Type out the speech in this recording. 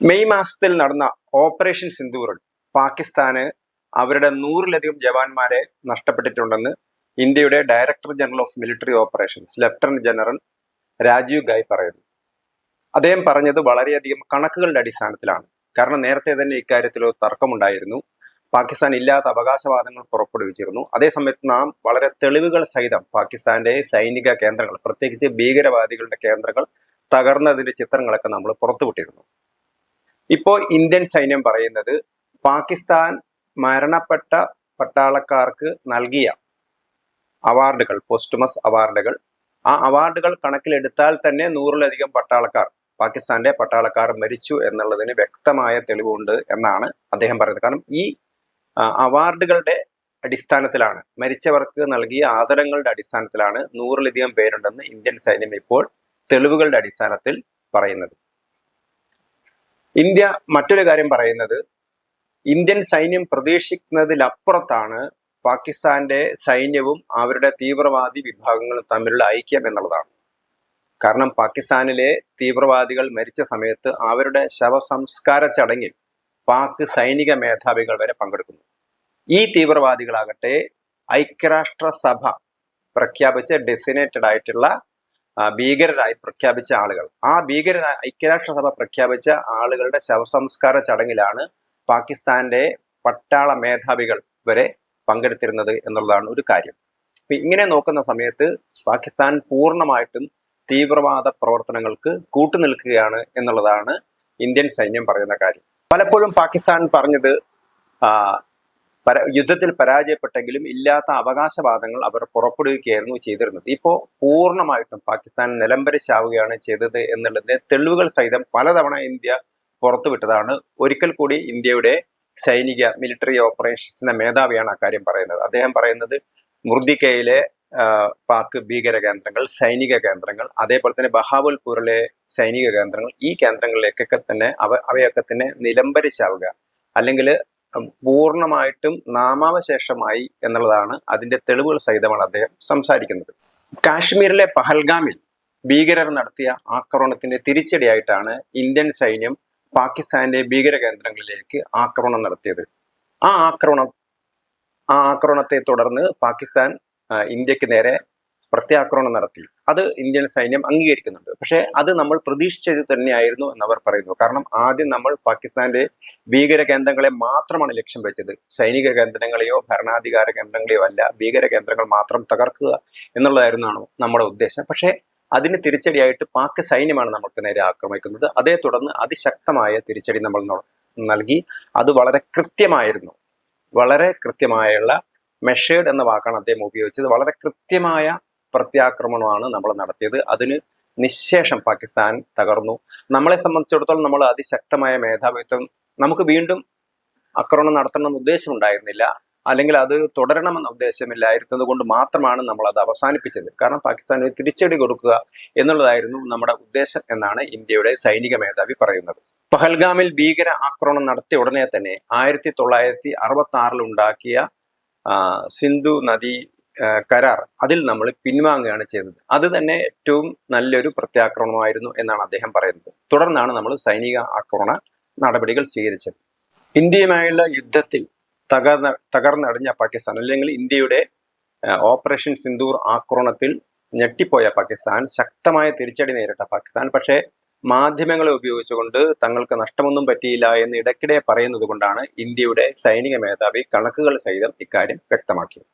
May മാസത്തിൽ നടന്ന operation സിന്ധൂറിൽ പാകിസ്ഥാന് അവരുടെ നൂറിലധികം ജവാന്മാരെ നഷ്ടപ്പെട്ടിട്ടുണ്ടെന്ന് ഇന്ത്യയുടെ director general of military operations lieutenant general Rajiv Ghai പറയുന്നു. അദ്ദേഹം പറഞ്ഞത് വളരെയധികം കണക്കുകളുടെ അടിസ്ഥാനത്തിലാണ്. കാരണം നേരത്തെ തന്നെ ഇക്കാര്യത്തിൽ തർക്കമുണ്ടായിരുന്നു. പാകിസ്ഥാൻ ഇല്ലാത്ത അവകാശവാദങ്ങൾ പുറപ്പെടുവിച്ചിരുന്നു. അതേസമയത്ത് നാം വളരെ തെളിവുകൾ സഹിതം പാകിസ്ഥാന്റെ സൈനിക കേന്ദ്രങ്ങൾ പ്രത്യേകിച്ച് ഭീകരവാദികളുടെ കേന്ദ്രങ്ങൾ തകർന്നതിന്റെ ചിത്രങ്ങളൊക്കെ നമ്മൾ പുറത്തുവിട്ടിരുന്നു. ഇപ്പോൾ ഇന്ത്യൻ സൈന്യം പറയുന്നത് പാകിസ്ഥാൻ മരണപ്പെട്ട പട്ടാളക്കാർക്ക് നൽകിയ അവാർഡുകൾ പോസ്റ്റുമസ് അവാർഡുകൾ. ആ അവാർഡുകൾ കണക്കിലെടുത്താൽ തന്നെ നൂറിലധികം പട്ടാളക്കാർ പാകിസ്ഥാന്റെ പട്ടാളക്കാർ മരിച്ചു എന്നുള്ളതിന് വ്യക്തമായ തെളിവുണ്ട് എന്നാണ് അദ്ദേഹം പറയുന്നത്. കാരണം ഈ അവാർഡുകളുടെ അടിസ്ഥാനത്തിലാണ് മരിച്ചവർക്ക് നൽകിയ ആദരങ്ങളുടെ അടിസ്ഥാനത്തിലാണ് നൂറിലധികം പേരുണ്ടെന്ന് ഇന്ത്യൻ സൈന്യം ഇപ്പോൾ തെളിവുകളുടെ അടിസ്ഥാനത്തിൽ പറയുന്നത്. ഇന്ത്യ മറ്റൊരു കാര്യം പറയുന്നത് ഇന്ത്യൻ സൈന്യം പ്രതീക്ഷിക്കുന്നതിലപ്പുറത്താണ് പാകിസ്ഥാന്റെ സൈന്യവും അവരുടെ തീവ്രവാദി വിഭാഗങ്ങളും തമ്മിലുള്ള ഐക്യം എന്നുള്ളതാണ്. കാരണം പാകിസ്ഥാനിലെ തീവ്രവാദികൾ മരിച്ച സമയത്ത് അവരുടെ ശവസംസ്കാര ചടങ്ങിൽ പാക് സൈനിക മേധാവികൾ വരെ പങ്കെടുക്കുന്നു. ഈ തീവ്രവാദികളാകട്ടെ ഐക്യരാഷ്ട്ര സഭ പ്രഖ്യാപിച്ച ഡെസിനേറ്റഡ് ആയിട്ടുള്ള ഭീകരരായി പ്രഖ്യാപിച്ച ആളുകൾ. ആ ഭീകരരായി ഐക്യരാഷ്ട്രസഭ പ്രഖ്യാപിച്ച ആളുകളുടെ ശവസംസ്കാര ചടങ്ങിലാണ് പാകിസ്ഥാന്റെ പട്ടാള മേധാവികൾ വരെ പങ്കെടുത്തിരുന്നത് എന്നുള്ളതാണ് ഒരു കാര്യം. ഇങ്ങനെ നോക്കുന്ന സമയത്ത് പാകിസ്ഥാൻ പൂർണമായിട്ടും തീവ്രവാദ പ്രവർത്തനങ്ങൾക്ക് കൂട്ടുനിൽക്കുകയാണ് എന്നുള്ളതാണ് ഇന്ത്യൻ സൈന്യം പറയുന്ന കാര്യം. പലപ്പോഴും പാകിസ്ഥാൻ പറഞ്ഞത് പര യുദ്ധത്തിൽ പരാജയപ്പെട്ടെങ്കിലും ഇല്ലാത്ത അവകാശവാദങ്ങൾ അവർ പുറപ്പെടുവിക്കുകയായിരുന്നു ചെയ്തിരുന്നത്. ഇപ്പോൾ പൂർണമായിട്ടും പാകിസ്ഥാൻ നിലംപരിശാവുകയാണ് ചെയ്തത് എന്നുള്ളതിന്റെ തെളിവുകൾ സഹിതം പലതവണ ഇന്ത്യ പുറത്തുവിട്ടതാണ്. ഒരിക്കൽ കൂടി ഇന്ത്യയുടെ സൈനിക മിലിറ്ററി ഓപ്പറേഷൻസിന്റെ മേധാവിയാണ് അക്കാര്യം പറയുന്നത്. അദ്ദേഹം പറയുന്നത് മുർദിക്കയിലെ പാക് ഭീകര കേന്ദ്രങ്ങൾ സൈനിക കേന്ദ്രങ്ങൾ അതേപോലെ തന്നെ ബഹാവൽപൂരിലെ സൈനിക കേന്ദ്രങ്ങൾ ഈ കേന്ദ്രങ്ങളിലേക്കൊക്കെ തന്നെ അവ അവയൊക്കെ തന്നെ നിലംബരിച്ചാവുക അല്ലെങ്കിൽ പൂർണമായിട്ടും നാമാവശേഷമായി എന്നുള്ളതാണ് അതിന്റെ തെളിവുകൾ സഹിതമാണ് അദ്ദേഹം സംസാരിക്കുന്നത്. കാശ്മീരിലെ പഹൽഗാമിൽ ഭീകരർ നടത്തിയ ആക്രമണത്തിന്റെ തിരിച്ചടിയായിട്ടാണ് ഇന്ത്യൻ സൈന്യം പാകിസ്ഥാന്റെ ഭീകര കേന്ദ്രങ്ങളിലേക്ക് ആക്രമണം നടത്തിയത്. ആ ആക്രമണം ആ ആക്രമണത്തെ തുടർന്ന് പാകിസ്ഥാൻ ഇന്ത്യയ്ക്ക് നേരെ പ്രത്യാക്രമണം നടത്തി. അത് ഇന്ത്യൻ സൈന്യം അംഗീകരിക്കുന്നുണ്ട്. പക്ഷേ അത് നമ്മൾ പ്രതീക്ഷിച്ചത് തന്നെയായിരുന്നു എന്നവർ പറയുന്നു. കാരണം ആദ്യം നമ്മൾ പാകിസ്ഥാന്റെ ഭീകര കേന്ദ്രങ്ങളെ മാത്രമാണ് ലക്ഷ്യം വെച്ചത്. സൈനിക കേന്ദ്രങ്ങളെയോ ഭരണാധികാര കേന്ദ്രങ്ങളെയോ അല്ല ഭീകര കേന്ദ്രങ്ങൾ മാത്രം തകർക്കുക എന്നുള്ളതായിരുന്നു നമ്മുടെ ഉദ്ദേശം. പക്ഷേ അതിന് തിരിച്ചടിയായിട്ട് പാക് സൈന്യമാണ് നമ്മൾക്ക് നേരെ ആക്രമിക്കുന്നത്. അതേ തുടർന്ന് അതിശക്തമായ തിരിച്ചടി നമ്മൾ നൽകി. അത് വളരെ കൃത്യമായിരുന്നു. വളരെ കൃത്യമായുള്ള മെഷേഡ് എന്ന വാക്കാണ് അദ്ദേഹം ഉപയോഗിച്ചത്. വളരെ കൃത്യമായ പ്രത്യാക്രമണമാണ് നമ്മൾ നടത്തിയത്. അതിന് നിശേഷം പാകിസ്ഥാൻ തകർന്നു. നമ്മളെ സംബന്ധിച്ചിടത്തോളം നമ്മൾ അതിശക്തമായ മേധാവിത്വം നമുക്ക് വീണ്ടും ആക്രമണം നടത്തണമെന്ന് ഉദ്ദേശമുണ്ടായിരുന്നില്ല അല്ലെങ്കിൽ അത് തുടരണമെന്ന ഉദ്ദേശമില്ലായിരുന്നത് കൊണ്ട് മാത്രമാണ് നമ്മൾ അത് അവസാനിപ്പിച്ചത്. കാരണം പാകിസ്ഥാന് തിരിച്ചടി കൊടുക്കുക എന്നുള്ളതായിരുന്നു നമ്മുടെ ഉദ്ദേശം എന്നാണ് ഇന്ത്യയുടെ സൈനിക മേധാവി പറയുന്നത്. പഹൽഗാമിൽ ഭീകര ആക്രമണം നടത്തിയ ഉടനെ തന്നെ ആയിരത്തി തൊള്ളായിരത്തി അറുപത്തി ആറിൽ ഉണ്ടാക്കിയ സിന്ധു നദി കരാർ അതിൽ നമ്മൾ പിൻവാങ്ങുകയാണ് ചെയ്തത് അത് തന്നെ ഏറ്റവും നല്ലൊരു പ്രത്യാക്രമണമായിരുന്നു എന്നാണ് അദ്ദേഹം പറയുന്നത്. തുടർന്നാണ് നമ്മൾ സൈനിക ആക്രമണ നടപടികൾ സ്വീകരിച്ചത്. ഇന്ത്യയുമായുള്ള യുദ്ധത്തിൽ തകർന്ന തകർന്നടിഞ്ഞ പാകിസ്ഥാൻ അല്ലെങ്കിൽ ഇന്ത്യയുടെ ഓപ്പറേഷൻ സിന്ദൂർ ആക്രമണത്തിൽ ഞെട്ടിപ്പോയ പാകിസ്ഥാൻ ശക്തമായ തിരിച്ചടി നേരിട്ട പാകിസ്ഥാൻ. പക്ഷേ മാധ്യമങ്ങളെ ഉപയോഗിച്ചുകൊണ്ട് തങ്ങൾക്ക് നഷ്ടമൊന്നും പറ്റിയില്ല എന്ന് ഇടയ്ക്കിടെ പറയുന്നത് കൊണ്ടാണ് ഇന്ത്യയുടെ സൈനിക മേധാവി കണക്കുകൾ സഹിതം ഇക്കാര്യം വ്യക്തമാക്കിയത്.